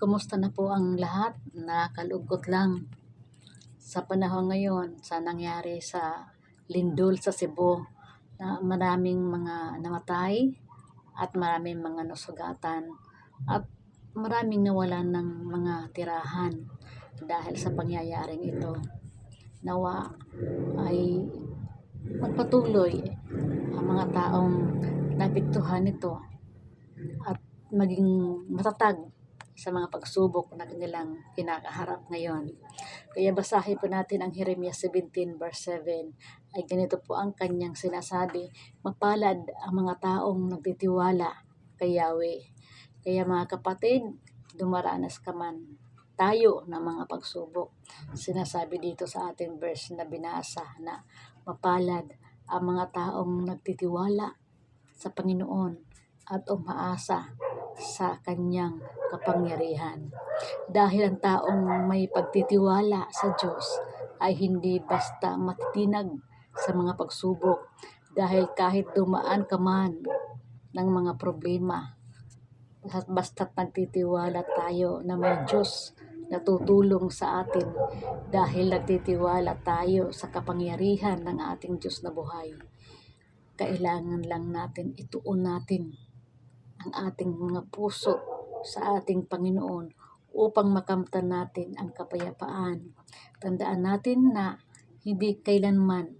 Kumusta na po ang lahat? Nakalugot lang sa panahon ngayon sa nangyari sa lindol sa Cebu na maraming mga namatay at maraming mga nasugatan at maraming nawalan ng mga tirahan dahil sa pangyayaring ito. Nawa ay magpatuloy ang mga taong napiktuhan nito at maging matatag sa mga pagsubok na kanilang kinakaharap ngayon. Kaya basahin po natin ang Jeremiah 17 verse 7 ay ganito po ang kanyang sinasabi, Mapalad ang mga taong nagtitiwala kay Yahweh. Kaya mga kapatid, dumaranas ka man tayo ng mga pagsubok. Sinasabi dito sa ating verse na binasa na mapalad ang mga taong nagtitiwala sa Panginoon at umaasa sa kanyang kapangyarihan. Dahil ang taong may pagtitiwala sa Diyos ay hindi basta matitinag sa mga pagsubok dahil kahit dumaan ka man ng mga problema, basta't nagtitiwala tayo na may Diyos na tutulong sa atin dahil nagtitiwala tayo sa kapangyarihan ng ating Diyos na buhay. Kailangan lang natin ituon natin ang ating mga puso sa ating Panginoon upang makamtan natin ang kapayapaan. Tandaan natin na hindi kailanman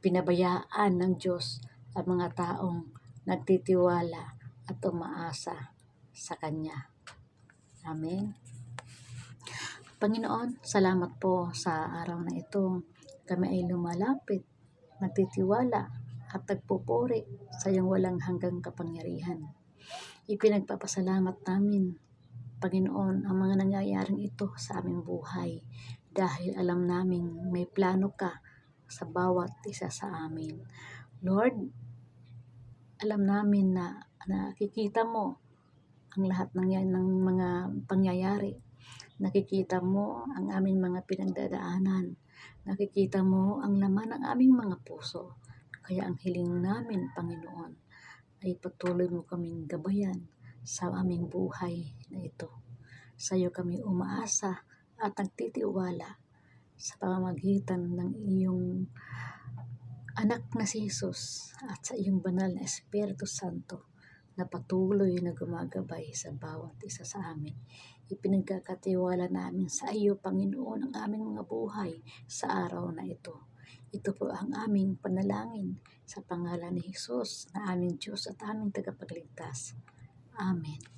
pinabayaan ng Diyos ang mga taong nagtitiwala at umaasa sa Kanya. Amen. Panginoon, salamat po sa araw na ito. Kami ay lumalapit, nagtitiwala at nagpupuri sa iyong walang hanggang kapangyarihan. Ipinagpapasalamat namin, Panginoon, ang mga nangyayaring ito sa aming buhay dahil alam naming may plano ka sa bawat isa sa amin. Lord, alam namin na nakikita mo ang lahat ng, yan, ng mga pangyayari. Nakikita mo ang aming mga pinagdadaanan. Nakikita mo ang laman ng aming mga puso. Kaya ang hiling namin, Panginoon, ay patuloy mo kaming gabayan sa aming buhay na ito. Sa iyo kami umaasa at nagtitiwala sa pamamagitan ng iyong anak na si Jesus at sa iyong banal na Espiritu Santo na patuloy na gumagabay sa bawat isa sa amin. Ipinagkakatiwala namin sa iyo, Panginoon, ang aming mga buhay sa araw na ito. Ito po ang aming panalangin sa pangalan ni Jesus na aming Diyos at aming tagapagligtas. Amen.